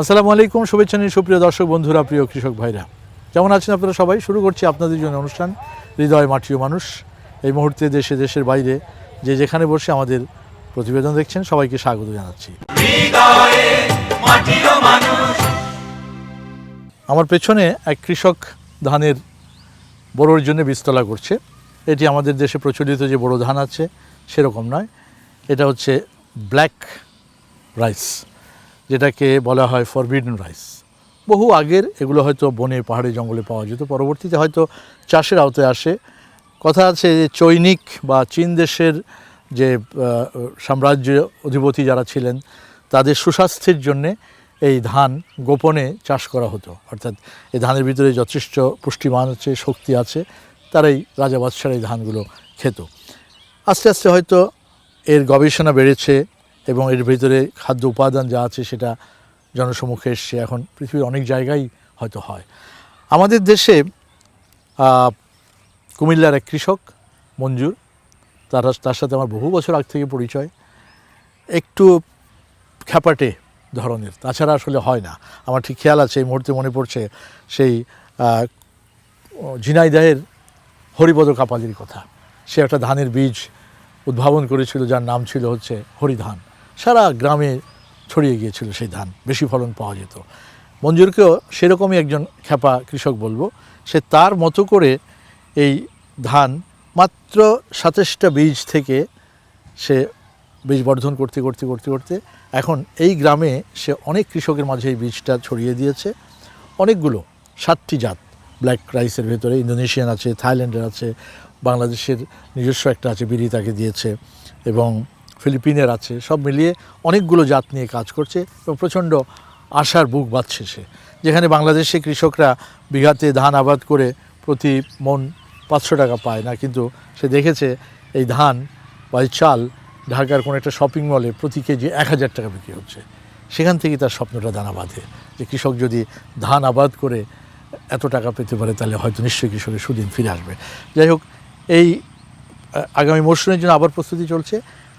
আসসালামু আলাইকুম শুভেচ্ছা নিয়ে সুপ্রিয় দর্শক বন্ধুরা প্রিয় কৃষক ভাইরা। কেমন আছেন আপনারা সবাই? শুরু করছি আপনাদের জন্য অনুষ্ঠান হৃদয় মাটিও মানুষ। এই মুহূর্তে দেশে দেশের বাইরে যে যেখানে বসে আমাদের প্রতিবেদন দেখছেন সবাইকে স্বাগত জানাচ্ছি। আমার পেছনে এক কৃষক ধানের বড়োর জন্য বীজতলা করছে। এটি আমাদের দেশে প্রচলিত যে বড় ধান আছে সেরকম নয়। এটা হচ্ছে ব্ল্যাক রাইস। যেটাকে বলা হয় ফরবিডন রাইস বহু আগের এগুলো হয়তো বনে, পাহাড়ে, জঙ্গলে পাওয়া যেত, পরবর্তীতে হয়তো চাষের আওতায় আসে। কথা আছে যে চৈনিক বা চীন দেশের যে সাম্রাজ্য অধিপতি যারা ছিলেন, তাদের সুস্বাস্থ্যের জন্যে এই ধান গোপনে চাষ করা হতো। অর্থাৎ এই ধানের ভিতরে যথেষ্ট পুষ্টিমান আছে, শক্তি আছে, তারাই রাজা বাদশার এই ধানগুলো খেত। আস্তে আস্তে হয়তো এর গবেষণা বেড়েছে এবং এর ভিতরে খাদ্য উপাদান যা আছে সেটা জনসমুখে এসছে। এখন পৃথিবীর অনেক জায়গায় হয়তো হয়। আমাদের দেশে কুমিল্লার এক কৃষক, মঞ্জুর, তার তার সাথে আমার বহু বছর আগ থেকে পরিচয়। একটু খ্যাপাটে ধরনের, তাছাড়া আসলে হয় না। আমার ঠিক খেয়াল আছে, এই মুহূর্তে মনে পড়ছে সেই ঝিনাইদহের হরিপদ কাপালির কথা। সে একটা ধানের বীজ উদ্ভাবন করেছিল, যার নাম ছিল হচ্ছে হরিধান। সারা গ্রামে ছড়িয়ে গিয়েছিল সেই ধান, বেশি ফলন পাওয়া যেত। মঞ্জুরকেও সেরকমই একজন খ্যাপা কৃষক বলব, সে তার মতো করে এই ধান মাত্র সাতাশটা বীজ থেকে সে বীজ বর্ধন করতে করতে করতে করতে এখন এই গ্রামে সে অনেক কৃষকের মাঝে এই বীজটা ছড়িয়ে দিয়েছে। অনেকগুলো, সাতটি জাত, ব্ল্যাক রাইসের ভেতরে ইন্দোনেশিয়ান আছে, থাইল্যান্ডের আছে, বাংলাদেশের নিজস্ব একটা আছে, বিড়ি তাকে দিয়েছে এবং ফিলিপিনের আছে, সব মিলিয়ে অনেকগুলো জাত নিয়ে কাজ করছে এবং প্রচণ্ড আশার বুক বাঁধছে সে। যেখানে বাংলাদেশে কৃষকরা বিঘাতে ধান আবাদ করে প্রতি মন পাঁচশো টাকা পায় না, কিন্তু সে দেখেছে এই ধান বা এই চাল ঢাকার কোনো একটা শপিং মলে প্রতি কেজি এক হাজার টাকা বিক্রি হচ্ছে। সেখান থেকেই তার স্বপ্নটা দানা বাঁধে যে কৃষক যদি ধান আবাদ করে এত টাকা পেতে পারে, তাহলে হয়তো নিশ্চয়ই কৃষকের সুদিন ফিরে আসবে। যাই হোক, এই আগামী মরশুমের জন্য আবার প্রস্তুতি চলছে।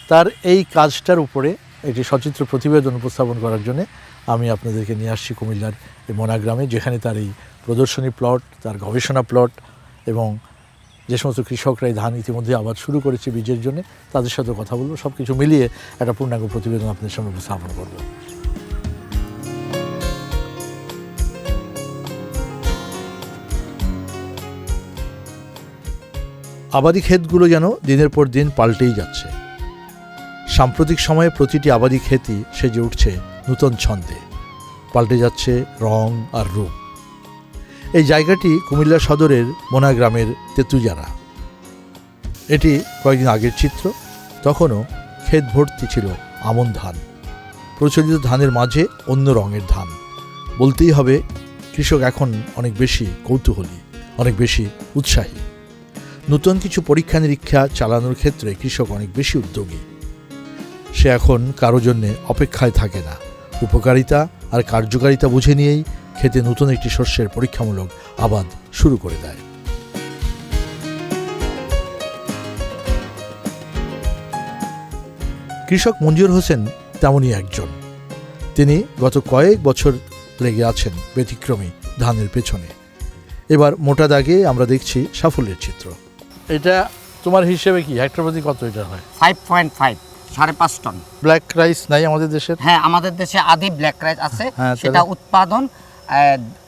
তার এই কাজটার উপরে একটি সচিত্র প্রতিবেদন উপস্থাপন করার জন্য আমি আপনাদেরকে নিয়ে আসছি কুমিল্লার এই মোনাগ্রামে যেখানে তার এই প্রদর্শনী প্লট, তার গবেষণা প্লট এবং যে সমস্ত কৃষকরা এই ধান ইতিমধ্যে আবাদ শুরু করেছে বীজের জন্য, তাদের সাথে কথা বলব। সব কিছু মিলিয়ে একটা পূর্ণাঙ্গ প্রতিবেদন আপনাদের সামনে উপস্থাপন করব। আবাদি ক্ষেতগুলো যেন দিনের পর দিন পাল্টেই যাচ্ছে। সাম্প্রতিক সময়ে প্রতিটি আবাদি ক্ষেতই সেজে উঠছে নূতন ছন্দে। পাল্টে যাচ্ছে রং আর রূপ। এই জায়গাটি কুমিল্লা সদরের মোনা গ্রামের তেতুজারা এটি কয়েকদিন আগের চিত্র, তখনও ক্ষেত ভর্তি ছিল আমন ধান। প্রচলিত ধানের মাঝে অন্য রঙের ধান। বলতেই হবে, কৃষক এখন অনেক বেশি কৌতূহলী, অনেক বেশি উৎসাহী। নতুন কিছু পরীক্ষা নিরীক্ষা চালানোর ক্ষেত্রে কৃষক অনেক বেশি উদ্যোগী। সে এখন কারও জন্যে অপেক্ষায় থাকে না। উপকারিতা আর কার্যকারিতা বুঝে নিয়েই খেতে নতুন একটি শস্যের পরীক্ষামূলক আবাদ শুরু করে দেয়। কৃষক মঞ্জুর হোসেন তেমনই একজন। তিনি গত কয়েক বছর লেগে আছেন ব্যতিক্রমী ধানের পেছনে। এবার মোটা দাগে আমরা দেখছি সাফল্যের চিত্র। এটা তোমার হিসেবে কি? হেক্টর প্রতি কত এটা হয়? ফাইভ পয়েন্ট ফাইভ সাড়ে পাঁচ টন। ব্ল্যাক রাইস নাই আমাদের দেশের? হ্যাঁ আমাদের দেশে আদি ব্ল্যাক রাইস আছে। হ্যাঁ, সেটা উৎপাদন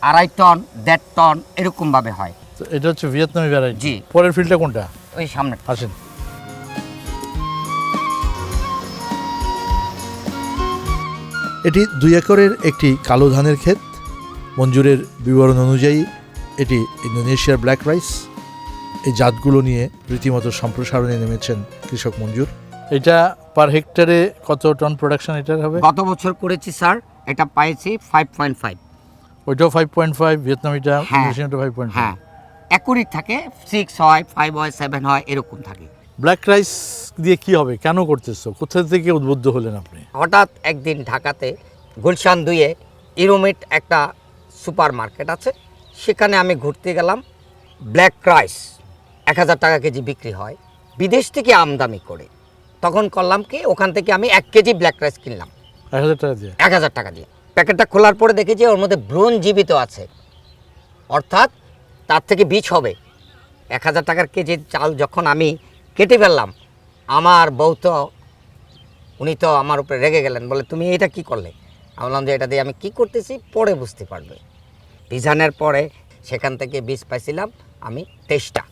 আড়াই টন দেড় টন এরকম ভাবে হয় এটা হচ্ছে ভিয়েতনামি ভ্যারাইটি জি। পরের ফিল্ডটা কোনটা? ওই সামনে। আসেন। এটি দুই একরের একটি কালো ধানের ক্ষেত। মঞ্জুরের বিবরণ অনুযায়ী এটি ইন্দোনেশিয়ার ব্ল্যাক রাইস এই জাতগুলো নিয়ে রীতিমতো সম্প্রসারণে নেমেছেন কৃষক মঞ্জুর। এটা পার হেক্টরে কত টন প্রোডাকশন এটার হবে? গত বছর করেছি স্যার এটা পাইছি ফাইভ পয়েন্ট ফাইভ ওইটাও ফাইভ পয়েন্ট ফাইভ ভিয়েতনামিটা হ্যাঁ। ফাইভ পয়েন্ট হ্যাঁ একুরি থাকে সিক্স হয় ফাইভ হয় সেভেন হয় এরকম থাকে। ব্ল্যাক রাইস দিয়ে কি হবে? কেন করতেছো? কোথা থেকে উদ্বুদ্ধ হলেন আপনি? হঠাৎ একদিন ঢাকাতে গুলশান দুইয়ে ইরোমিট একটা সুপার মার্কেট আছে সেখানে আমি ঘুরতে গেলাম। ব্ল্যাক রাইস এক হাজার টাকা কেজি বিক্রি হয় বিদেশ থেকে আমদানি করে। তখন করলাম কি ওখান থেকে আমি এক কেজি ব্ল্যাক রাইস কিনলাম। এক হাজার টাকা দিয়ে? এক হাজার টাকা দিয়ে। প্যাকেটটা খোলার পরে দেখেছি ওর মধ্যে ব্রণ জীবিত আছে। অর্থাৎ তার থেকে বীজ হবে। এক হাজার টাকার কেজি চাল যখন আমি কেটে ফেললাম আমার বউ তো উনি তো আমার উপরে রেগে গেলেন বলে তুমি এটা কি করলে? আমি বললাম যে এটা দিয়ে আমি কি করতেছি পরে বুঝতে পারবে। বিজানের পরে সেখান থেকে বীজ পাইছিলাম আমি তেইশটা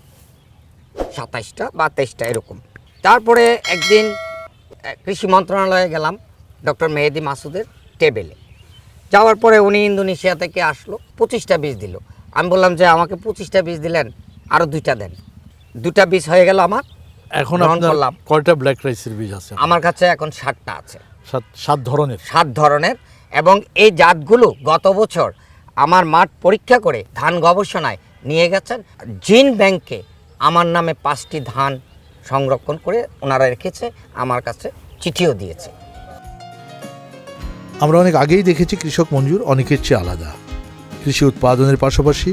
সাতাইশটা বা তেইশটা এরকম। তারপরে একদিন কৃষি মন্ত্রণালয়ে গেলাম ডক্টর মেহেদি মাসুদের টেবিলে যাওয়ার পরে উনি ইন্দোনেশিয়া থেকে আসলো পঁচিশটা বীজ দিল। আমি বললাম যে আমাকে পঁচিশটা বীজ দিলেন আরও দুইটা দেন। দুটা বীজ হয়ে গেল আমার এখন করলাম। কয়টা ব্ল্যাক রাইসের বীজ আছে? আমার কাছে এখন ষাটটা আছে। সাত সাত ধরনের? সাত ধরনের এবং এই জাতগুলো গত বছর আমার মাঠ পরীক্ষা করে ধান গবেষণায় নিয়ে গেছেন। জিন ব্যাংকে আমার নামে পাঁচটি ধান সংরক্ষণ করে ওনারা রেখেছে, আমার কাছে চিঠিও দিয়েছে। আমরা অনেক আগেই দেখেছি কৃষক মঞ্জুর অনেকের চেয়ে আলাদা। কৃষি উৎপাদনের পাশাপাশি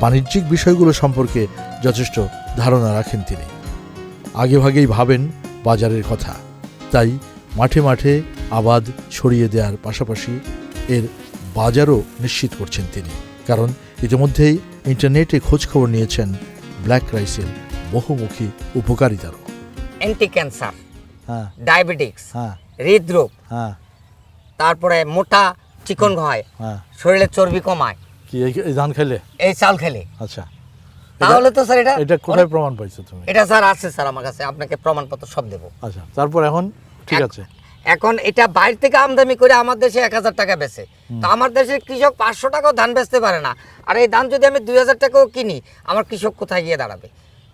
বাণিজ্যিক বিষয়গুলো সম্পর্কে যথেষ্ট ধারণা রাখেন তিনি। আগেভাগেই ভাবেন বাজারের কথা, তাই মাঠে মাঠে আবাদ ছড়িয়ে দেওয়ার পাশাপাশি এর বাজারও নিশ্চিত করছেন তিনি। কারণ ইতিমধ্যেই ইন্টারনেটে খোঁজখবর নিয়েছেন ব্ল্যাক রাইসের বহুমুখী উপকারিতারও অ্যান্টি ক্যান্সার হ্যাঁ। ডায়াবেটিক্স হ্যাঁ। হৃদরোগ হ্যাঁ। তারপরে মোটা চিকন হয় হ্যাঁ। শরীরে চর্বি কমায়। কি এই- এই ধান খেলে? এই চাল খেলে। আচ্ছা। তাহলে তো স্যার এটা এটা কোথায় প্রমাণ পাইছো তুমি? এটা স্যার আছে স্যার আমার কাছে আপনাকে প্রমাণপত্র সব দেবো। আচ্ছা তারপর এখন? ঠিক আছে। এখন এটা বাইরে থেকে আমদানি করে আমার দেশে এক হাজার টাকা বেচে। তো আমার দেশের কৃষক পাঁচশো টাকাও ধান বেচতে পারে না। আর এই ধান যদি আমি দুই হাজার টাকাও কিনি আমার কৃষক কোথায় গিয়ে দাঁড়াবে?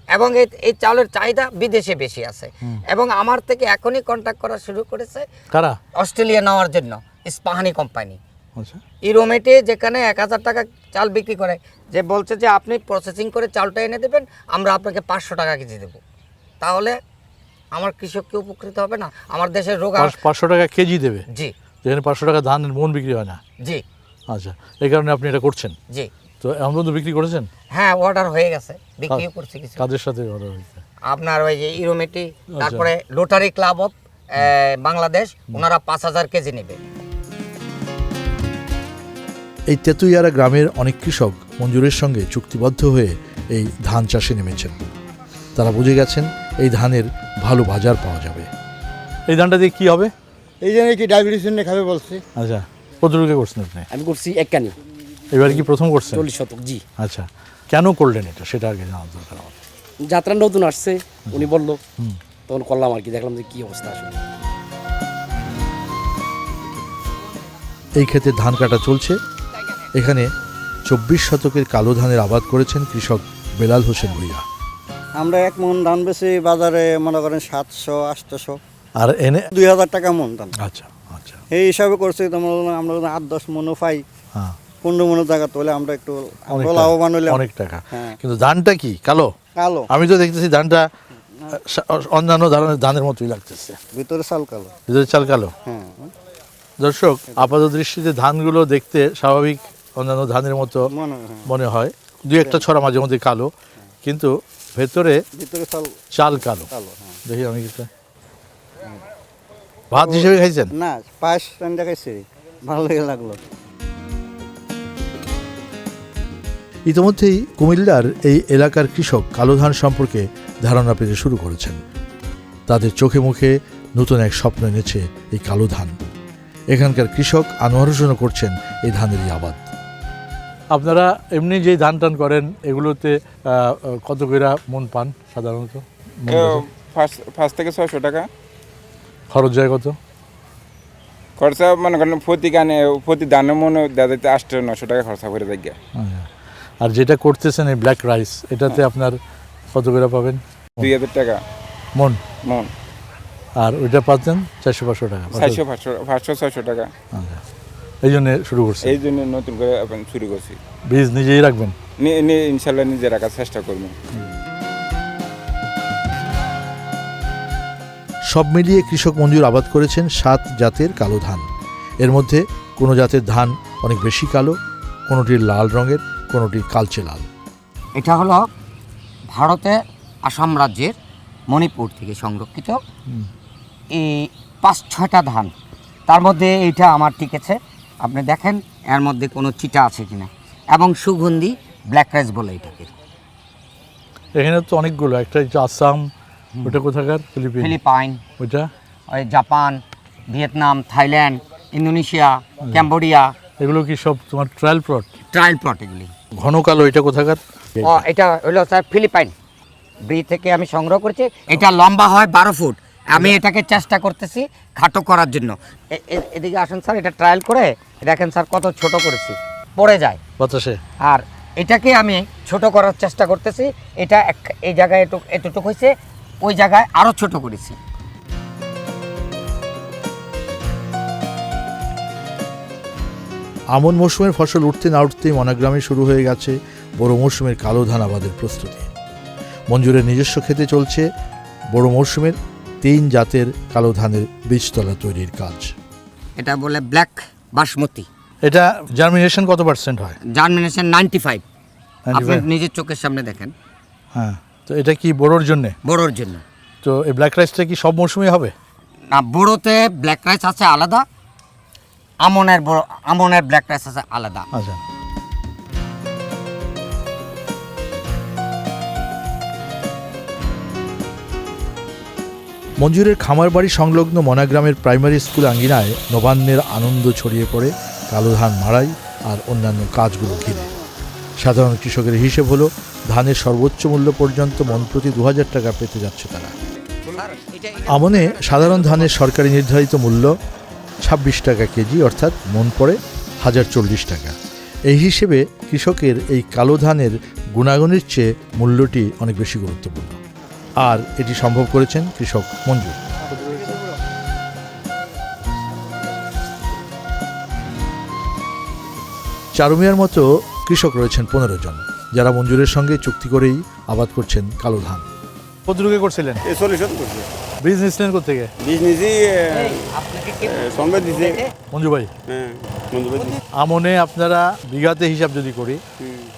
এবং এই চাউলের চাহিদা বিদেশে বেশি আছে। এবং আমার থেকে এখনই কন্ট্যাক্ট করা শুরু করেছে কারা? অস্ট্রেলিয়া নেওয়ার জন্য ইস্পাহানি কোম্পানি আচ্ছা। ইরোমেটে যেখানে এক হাজার টাকা চাল বিক্রি করে যে বলছে যে আপনি প্রসেসিং করে চালটা এনে দেবেন আমরা আপনাকে পাঁচশো টাকা কেজি দেবো। তাহলে আমার কৃষককে উপকৃত হবে না আমার দেশের রোগ পাঁচশো টাকা কেজি দেবে? জি। যেখানে পাঁচশো টাকা ধানের মন বিক্রি হয় না? জি। আচ্ছা এই কারণে আপনি এটা করছেন? জি। তো এমন পর্যন্ত বিক্রি করেছেন? হ্যাঁ অর্ডার হয়ে গেছে। বিক্রিও করছে কিছু। কাদের সাথে অর্ডার হয়েছে। আপনার ওই যে ইরোমেটি তারপরে লোটারি ক্লাব অফ বাংলাদেশ ওনারা পাঁচ হাজার কেজি নেবে। এই তেতুইয়ারা গ্রামের অনেক কৃষক মঞ্জুরের সঙ্গে চুক্তিবদ্ধ হয়ে এই ধান চাষে নেমেছেন। তারা বুঝে গেছেন এই ধানের ভালো বাজার পাওয়া যাবে। এই ধানটা দিয়ে কী হবে? এই জন্য কি ডায়াবেটিস খাবে বলছে। আচ্ছা কত করছেন আপনি? আমি করছি এক কানি এবার কি প্রথম করছেন? চল্লিশ শতক জি। আচ্ছা কেন করলেন এটা? সেটা আর কি জানার দরকার আমার যাত্রা নতুন আসছে উনি বলল তখন করলাম আর কি দেখলাম যে কি অবস্থা আসলে। এই ক্ষেতে ধান কাটা চলছে। এখানে চব্বিশ শতকের কালো ধানের আবাদ করেছেন কৃষক বেলাল হোসেন ভুইয়া। আমরা এক মন ধান বেশি বাজারে মনে করেন সাতশো আটশোশো আর এনে দুই হাজার টাকা মন ধান। আচ্ছা আচ্ছা। এই হিসাবে করছি তোমার আমরা আট দশ মনও পাই। হ্যাঁ। পনেরো মনের জায়গা তোলে আমরা একটু আমরা লাভবান হলে অনেক টাকা। হ্যাঁ। কিন্তু ধানটা কি? কালো? কালো। আমি তো দেখতেছি ধানটা অন্যান্য ধরনের ধানের মতোই লাগতেছে। ভিতরে চাল কালো। ভিতরে চাল কালো? হ্যাঁ। দর্শক আপাত দৃষ্টিতে ধানগুলো দেখতে স্বাভাবিক অন্যান্য ধানের মতো মনে হয়। মনে দুই একটা ছড়া মাঝে মধ্যে কালো কিন্তু ভেতরে ভিতরে চাল চাল কালো। হ্যাঁ। দেখি আমি কিছু ভাত হিসেবে খাইছেন? না পায়েস রান্না খাইছি। ভালো লেগে লাগল। ইতিমধ্যেই কুমিল্লার এই এলাকার কৃষক কালো ধান সম্পর্কে ধারণা পেতে শুরু করেছেন। তাদের চোখে মুখে নতুন এক স্বপ্ন এনেছে এই কালো ধান। এখানকার কৃষক আনোয়ার হোসেনও করছেন এই ধানেরই আবাদ। আপনারা এমনি যে ধান টান করেন এগুলোতে কত কইরা মন পান সাধারণত? পাঁচ থেকে ছয়শো টাকা। খরচ যায় কত? খরচা মনে করেন প্রতি গানে প্রতি দানে মনে দেখা যাইতে আটশো নশো টাকা খরচা করে। আচ্ছা। আর যেটা করতেছেন এই ব্ল্যাক রাইস এটাতে আপনার কত করে পাবেন? দুই হাজার টাকা। মন? মন। আর ওইটা পাচ্ছেন চারশো পাঁচশো টাকা। চারশো পাঁচশো পাঁচশো ছয়শো টাকা। আচ্ছা। এই জন্য শুরু করছি। এই জন্য নতুন করে এখন শুরু করছি। বীজ নিজেই রাখবেন? ইনশাল্লাহ নিজে রাখার চেষ্টা করব। সব মিলিয়ে কৃষক মঞ্জুর আবাদ করেছেন সাত জাতের কালো ধান। এর মধ্যে কোনো জাতের ধান অনেক বেশি কালো কোনোটির লাল রঙের কোনোটির কালচে লাল এটা হলো ভারতের আসাম রাজ্যের মণিপুর থেকে সংরক্ষিত। এই পাঁচ ছয়টা ধান তার মধ্যে এইটা আমার টিকেছে আপনি দেখেন এর মধ্যে কোনো চিটা আছে কিনা এবং সুগন্ধি ব্ল্যাক রাইস বলে এটাকে এখানে তো অনেকগুলো একটা হচ্ছে আসাম ওটা কোথাকার? ফিলিপিন। ফিলিপাইন। ওইটা? ওই Japan Vietnam Thailand Indonesia Cambodia এগুলো কি সব তোমার ট্রায়াল প্লট ট্রায়াল প্লট এগুলি। ঘন কালো এটা কোথাকার? ও এটা হলো স্যার ফিলিপাইন ব্রি থেকে আমি সংগ্রহ করেছি। এটা লম্বা হয় বারো ফুট। আমি এটাকে চেষ্টা করতেছি খাটো করার জন্য। এদিকে আসুন স্যার এটা ট্রায়াল করে দেখেন স্যার কত ছোট করেছি। পড়ে যায়। বাতাসে। আর এটাকে আমি ছোট করার চেষ্টা করতেছি। এটা এক- এই জায়গায় একটু এতটুকু হয়েছে। ওই জায়গায় আরও ছোট করেছি। আমন মৌসুমের ফসল উঠতে না উঠতেই মনাগ্রামে শুরু হয়ে গেছে বড় মৌসুমের কালো ধান আবাদের প্রস্তুতি। মঞ্জুরের নিজস্ব খেতে চলছে বড় মৌসুমের তিন জাতের কালো ধানের বীজতলা তৈরির কাজ। এটা বলে ব্ল্যাক বাসমতি। এটা জার্মিনেশন কত পার্সেন্ট হয়? জার্মিনেশন নাইনটি ফাইভ আপনি নিজের চোখের সামনে দেখেন। হ্যাঁ তো এটা কি বড়োর জন্যে? বড়োর জন্য। তো এই ব্ল্যাক রাইসটা কি সব মৌসুমে হবে? না বড়োতে ব্ল্যাক রাইস আছে আলাদা আমনের বড় আমনের ব্ল্যাক রাইস আছে আলাদা। আচ্ছা। মঞ্জুরের খামার বাড়ি সংলগ্ন মনাগ্রামের প্রাইমারি স্কুল আঙ্গিনায় নবান্নের আনন্দ ছড়িয়ে পড়ে কালো ধান মাড়াই আর অন্যান্য কাজগুলো ঘিরে। সাধারণ কৃষকের হিসেব হলো ধানের সর্বোচ্চ মূল্য পর্যন্ত মন প্রতি দু হাজার টাকা পেতে যাচ্ছে তারা। আমনে সাধারণ ধানের সরকারি নির্ধারিত মূল্য ছাব্বিশ টাকা কেজি, অর্থাৎ মন পড়ে হাজার চল্লিশ টাকা। এই হিসেবে কৃষকের এই কালো ধানের গুণাগুণের চেয়ে মূল্যটি অনেক বেশি গুরুত্বপূর্ণ। আর এটি সম্ভব করেছেন কৃষক মঞ্জুর চারুমিয়ার মতো কৃষক রয়েছেন পনেরো জন, যারা মঞ্জুরের সঙ্গে চুক্তি করেই আবাদ করছেন কালো ধান। কতটুকু করছিলেন? এই সলিউশন করছে। বীজ নিচ্ছিলেন কোথেকে বীজ কি সঙ্গে দিছে। মঞ্জু ভাই। হ্যাঁ আমনে আপনারা বিঘাতে হিসাব যদি করি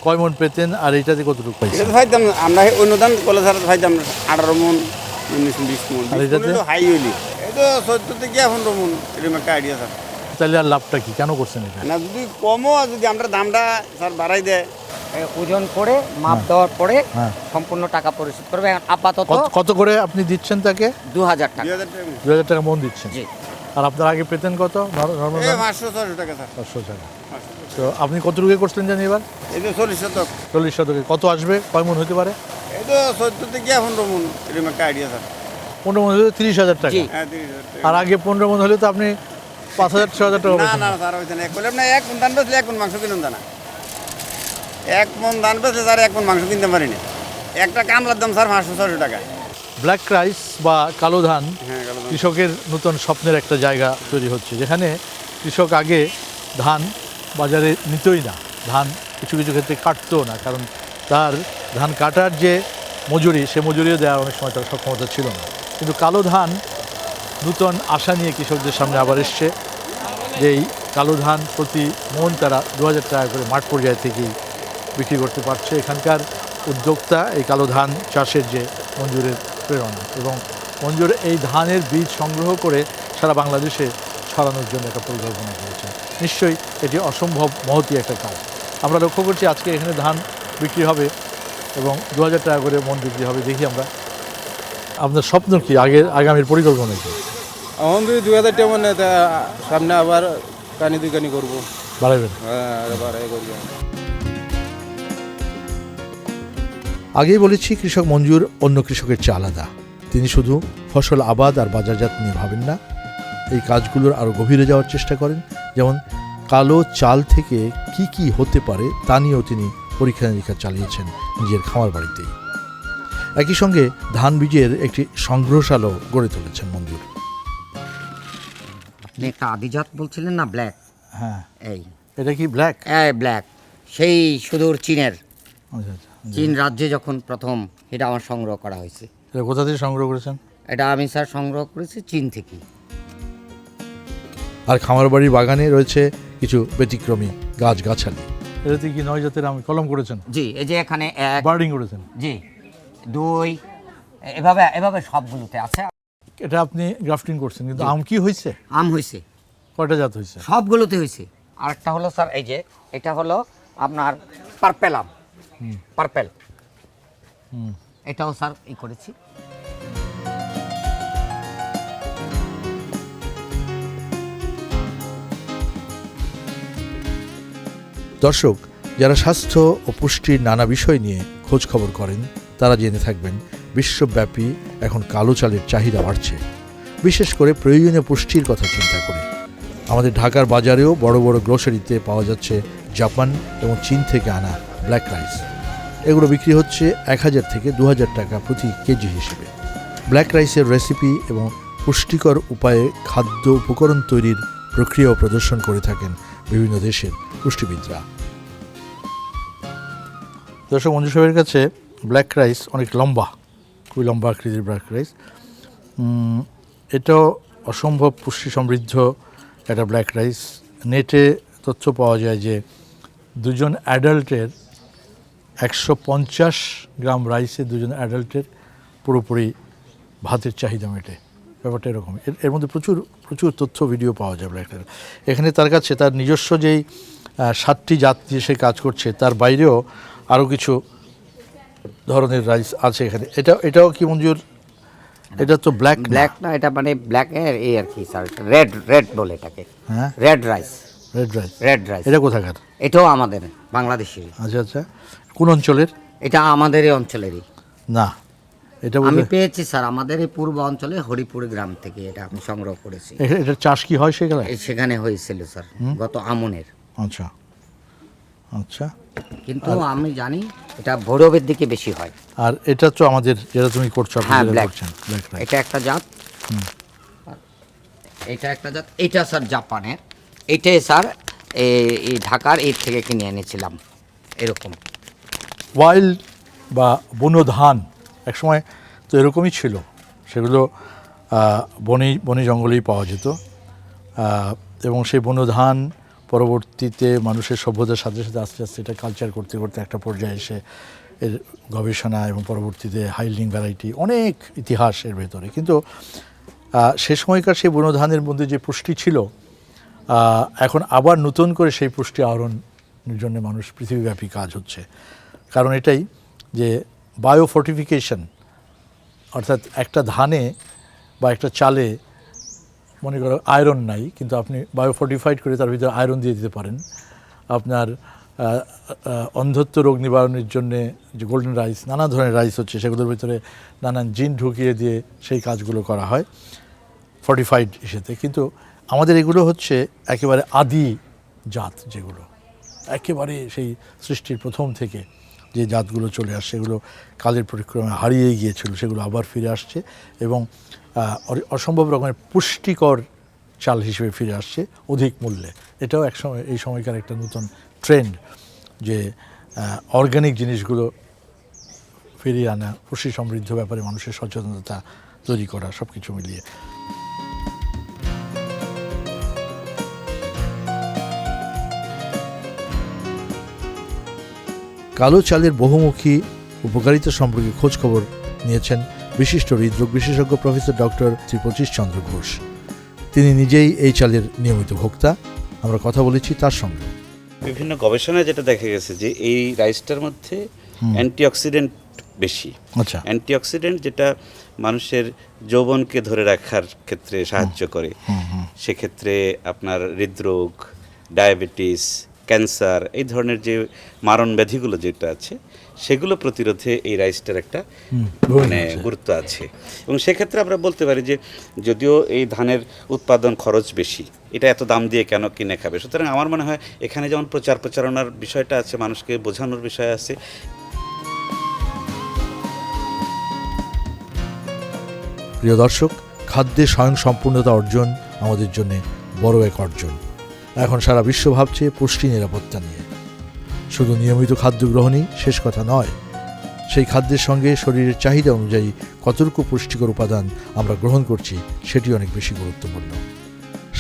কয় মন পেতেন আর এইটাতে কতটুকু এটা পাইছেন তো ফাইতাম আমরা এই অনুদান কলেজ ছাড়া ফাইতাম। আঠারো মন উনিশ বিশ মন আর এটাতে? হাই হইলি। তো চোদ্দ থেকে পনেরো মন এরকম একটা আইডিয়া স্যার। তাহলে আর লাভটা কি? কেন করছেন এটা? না যদি কমও আর যদি আমরা দামটা স্যার বাড়াই দেয় ওজন করে মাপ দেওয়ার পরে হ্যাঁ। সম্পূর্ণ টাকা পরিশোধ করবে। আপাতত কত- কত করে আপনি দিচ্ছেন তাকে? দু হাজার টাকা টাকা। দু হাজার টাকা মন দিচ্ছেন। জি। আর আপনার আগে পেতেন কত? পাঁচশো টাকা। তো আপনি কতটুকু করছিলেন জানি এবার? এই তো চল্লিশ শতক। চল্লিশ শতকে। কত আসবে? কয় মন হতে পারে? এই তো চোদ্দ থেকে পনেরো মন। এরকম একটা আইডিয়া স্যার। পনেরো মন হলে তিরিশ হাজার টাকা। জি। হ্যাঁ তিরিশ হাজার টাকা। আর আগে পনেরো মন হলে তো আপনি পাঁচ হাজার ছ হাজার টাকা না না স্যার ওইটা না করলাম না এক মন বেচলে এক মন মাংস কিনুন না এক মন ধান বেচলে স্যার এক মন মাংস কিনতে পারি না একটা কামলার দাম স্যার পাঁচশো ছশো টাকা। ব্ল্যাক রাইস বা কালো ধান হ্যাঁ কালো ধান। কৃষকের নতুন স্বপ্নের একটা জায়গা তৈরি হচ্ছে যেখানে কৃষক আগে ধান বাজারে নিতই না। ধান কিছু কিছু ক্ষেত্রে কাটতো না কারণ তার ধান কাটার যে মজুরি সে মজুরিও দেওয়ার অনেক সময় তার সক্ষমতা ছিল না। কিন্তু কালো ধান নূতন আশা নিয়ে কৃষকদের সামনে আবার এসছে যে এই কালো ধান প্রতি মন তারা দু হাজার টাকা করে মাঠ পর্যায় থেকেই বিক্রি করতে পারছে এখানকার উদ্যোক্তা এই কালো ধান চাষের যে মঞ্জুরের প্রেরণা। এবং মঞ্জুর এই ধানের বীজ সংগ্রহ করে সারা বাংলাদেশে ছড়ানোর জন্য একটা পরিকল্পনা করেছে নিশ্চয়ই এটি অসম্ভব মহতি একটা কাজ। আমরা লক্ষ্য করছি আজকে এখানে ধান বিক্রি হবে এবং দু হাজার টাকা করে মন বিক্রি হবে। দেখি আমরা। আপনার স্বপ্ন কি আগের আগামীর পরিকল্পনা কি? দুই দুই হাজার টাকা মানে সামনে আবার কানি দুই কানি করব। বাড়াবেন হ্যাঁ আবার এ আগেই বলেছি কৃষক মঞ্জুর অন্য কৃষকের চেয়ে আলাদা। তিনি শুধু ফসল আবাদ আর বাজারজাত নিয়ে ভাবেন না এই কাজগুলোর আরও গভীরে যাওয়ার চেষ্টা করেন। যেমন কালো চাল থেকে কি কি হতে পারে তা নিয়েও তিনি পরীক্ষা নিরীক্ষা চালিয়েছেন নিজের খামার বাড়িতেই। একই সঙ্গে ধান বীজের একটি সংগ্রহশালাও গড়ে তুলেছেন মঞ্জুর। আপনি একটা আদিজাত বলছিলেন না ব্ল্যাক? হ্যাঁ। এই। এটা কি ব্ল্যাক? এই ব্ল্যাক। সেই সুদূর চীনের। আচ্ছা আচ্ছা। চীন রাজ্যে যখন প্রথম এটা আমার সংগ্রহ করা হয়েছে। এটা কোথা থেকে সংগ্রহ করেছেন? এটা আমি স্যার সংগ্রহ করেছি চীন থেকে। আর খামার বাড়ির বাগানে রয়েছে কিছু ব্যতিক্রমী গাছগাছালি। এটাতে কি নয় জাতের আমি কলম করেছেন? জি এই যে এখানে এক বার্ডিং করেছেন? জি দুই এভাবে এভাবে সবগুলোতে আছে। এটা আপনি গ্রাফটিং করছেন কিন্তু আম কি হয়েছে? আম হয়েছে। কয়টা জাত হয়েছে? সবগুলোতে হয়েছে। আরেকটা হলো স্যার এই যে এটা হলো আপনার পার্পেলাম পার্পেল এটাও স্যার ই করেছি। দর্শক যারা স্বাস্থ্য ও পুষ্টির নানা বিষয় নিয়ে খোঁজ খবর করেন তারা জেনে থাকবেন বিশ্বব্যাপী এখন কালো চালের চাহিদা বাড়ছে। বিশেষ করে প্রয়োজনীয় পুষ্টির কথা চিন্তা করে। আমাদের ঢাকার বাজারেও বড় বড় গ্রোসারিতে পাওয়া যাচ্ছে জাপান এবং চীন থেকে আনা ব্ল্যাক রাইস এগুলো বিক্রি হচ্ছে এক হাজার থেকে দু হাজার টাকা প্রতি কেজি হিসেবে। ব্ল্যাক রাইসের রেসিপি এবং পুষ্টিকর উপায়ে খাদ্য উপকরণ তৈরির প্রক্রিয়াও প্রদর্শন করে থাকেন বিভিন্ন দেশের পুষ্টিবিদরা। দর্শক, মঞ্জু সাহেবের কাছে ব্ল্যাক রাইস অনেক লম্বা, খুবই লম্বা আকৃতির ব্ল্যাক রাইস এটাও অসম্ভব পুষ্টি সমৃদ্ধ একটা ব্ল্যাক রাইস নেটে তথ্য পাওয়া যায় যে দুজন অ্যাডাল্টের একশো পঞ্চাশ গ্রাম রাইসে দুজন অ্যাডাল্টের পুরোপুরি ভাতের চাহিদা মেটে। ব্যাপারটা এরকম। এর এর মধ্যে প্রচুর প্রচুর তথ্য ভিডিও পাওয়া যাবে রাইস এখানে তার কাছে তার নিজস্ব যেই সাতটি জাত দিয়ে সে কাজ করছে তার বাইরেও আরও কিছু ধরনের রাইস আছে এখানে। এটা এটাও কি মঞ্জুর? এটা তো ব্ল্যাক ব্ল্যাক না এটা মানে ব্ল্যাক এর এই আর কি স্যার। রেড রেড বলে এটাকে। হ্যাঁ? Red rice. Red rice red rice এটা কোথাকার? এটাও আমাদের বাংলাদেশেরই। আচ্ছা আচ্ছা। কোন অঞ্চলের? এটা আমাদের এই অঞ্চলেরই। না। এটা আমি পেয়েছি স্যার আমাদের এই পূর্ব অঞ্চলে হরিপুর গ্রাম থেকে এটা আমি সংগ্রহ করেছি। এ- এটার চাষ কি হয় সেখানে? সেখানে হয়েছিল স্যার গত আমনের। আচ্ছা। আচ্ছা। কিন্তু আমি জানি এটা ভৈরবের দিকে বেশি হয়। আর এটা তো আমাদের যেটা তুমি করছ হ্যাঁ করছেন এটা একটা জাত। এটা একটা জাত এটা স্যার জাপানের। এটাই স্যার এই- ঢাকার এর থেকে কিনে এনেছিলাম, এরকম। ওয়াইল্ড বা বন্য ধান একসময় তো এরকমই ছিল। সেগুলো বনে বনে জঙ্গলেই পাওয়া যেত। এবং সেই বন্য ধান পরবর্তীতে মানুষের সভ্যতার সাথে সাথে আস্তে আস্তে এটা কালচার করতে করতে একটা পর্যায়ে এসে এর গবেষণা এবং পরবর্তীতে হাইলিং ভ্যারাইটি অনেক ইতিহাস এর ভেতরে। কিন্তু সে সময়কার সেই বন্য ধানের মধ্যে যে পুষ্টি ছিল এখন আবার নতুন করে সেই পুষ্টি আহরণের জন্য মানুষ পৃথিবীব্যাপী কাজ হচ্ছে। কারণ এটাই যে বায়ো বায়োফর্টিফিকেশন, অর্থাৎ একটা ধানে বা একটা চালে মনে করো আয়রন নাই, কিন্তু আপনি বায়ো বায়োফর্টিফাইড করে তার ভিতরে আয়রন দিয়ে দিতে পারেন। আপনার অন্ধত্ব রোগ নিবারণের জন্য যে গোল্ডেন রাইস নানা ধরনের রাইস হচ্ছে, সেগুলোর ভিতরে নানান জিন ঢুকিয়ে দিয়ে সেই কাজগুলো করা হয় ফর্টিফাইড ইসেতে কিন্তু আমাদের এগুলো হচ্ছে একেবারে আদি জাত যেগুলো। একেবারে সেই সৃষ্টির প্রথম থেকে যে জাতগুলো চলে আসছে সেগুলো কালের পরিক্রমে হারিয়ে গিয়েছিল, সেগুলো আবার ফিরে আসছে এবং অসম্ভব রকমের পুষ্টিকর চাল হিসেবে ফিরে আসছে অধিক মূল্যে। এটাও এক সময় এই সময়কার একটা নতুন ট্রেন্ড যে অর্গানিক জিনিসগুলো ফিরিয়ে আনা, পুষ্টি সমৃদ্ধ ব্যাপারে মানুষের সচেতনতা তৈরি করা সব কিছু মিলিয়ে। কালো চালের বহুমুখী উপকারিতা সম্পর্কে খোঁজ খবর নিয়েছেন বিশিষ্ট হৃদরোগ বিশেষজ্ঞ প্রফেসর ডক্টর শ্রী চন্দ্র ঘোষ। তিনি নিজেই এই চালের নিয়মিত ভোক্তা। আমরা কথা বলেছি তার সঙ্গে। বিভিন্ন গবেষণায় যেটা দেখা গেছে যে এই রাইসটার মধ্যে অ্যান্টিঅক্সিডেন্ট বেশি। আচ্ছা। অ্যান্টিঅক্সিডেন্ট যেটা মানুষের যৌবনকে ধরে রাখার ক্ষেত্রে সাহায্য করে। সেক্ষেত্রে আপনার হৃদরোগ ডায়াবেটিস ক্যান্সার এই ধরনের যে মারণ ব্যাধিগুলো যেটা আছে সেগুলো প্রতিরোধে এই রাইসটার একটা মানে গুরুত্ব আছে। এবং সেক্ষেত্রে আমরা বলতে পারি যে যদিও এই ধানের উৎপাদন খরচ বেশি এটা এত দাম দিয়ে কেন কিনে খাবে? সুতরাং আমার মনে হয় এখানে যেমন প্রচার প্রচারণার বিষয়টা আছে মানুষকে বোঝানোর বিষয় আছে। প্রিয় দর্শক খাদ্যে স্বয়ং সম্পূর্ণতা অর্জন আমাদের জন্য বড় এক অর্জন। এখন সারা বিশ্ব ভাবছে পুষ্টি নিরাপত্তা নিয়ে। শুধু নিয়মিত খাদ্য গ্রহণই শেষ কথা নয়, সেই খাদ্যের সঙ্গে শরীরের চাহিদা অনুযায়ী কতটুকু পুষ্টিকর উপাদান আমরা গ্রহণ করছি সেটি অনেক বেশি গুরুত্বপূর্ণ।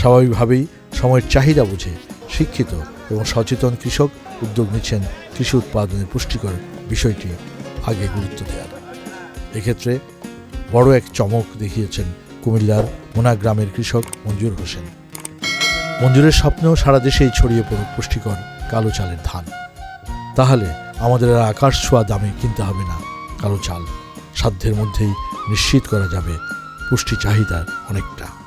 স্বাভাবিকভাবেই সময়ের চাহিদা বুঝে শিক্ষিত এবং সচেতন কৃষক উদ্যোগ নিচ্ছেন কৃষি উৎপাদনের পুষ্টিকর বিষয়টি আগে গুরুত্ব দেওয়ার। এক্ষেত্রে বড় এক চমক দেখিয়েছেন কুমিল্লার মোনা গ্রামের কৃষক মঞ্জুর হোসেন। মঞ্জুরের স্বপ্নেও সারা দেশেই ছড়িয়ে পড়ুক পুষ্টিকর কালো চালের ধান। তাহলে আমাদের আর আকাশ ছোঁয়া দামে কিনতে হবে না কালো চাল। সাধ্যের মধ্যেই নিশ্চিত করা যাবে পুষ্টি চাহিদার অনেকটা।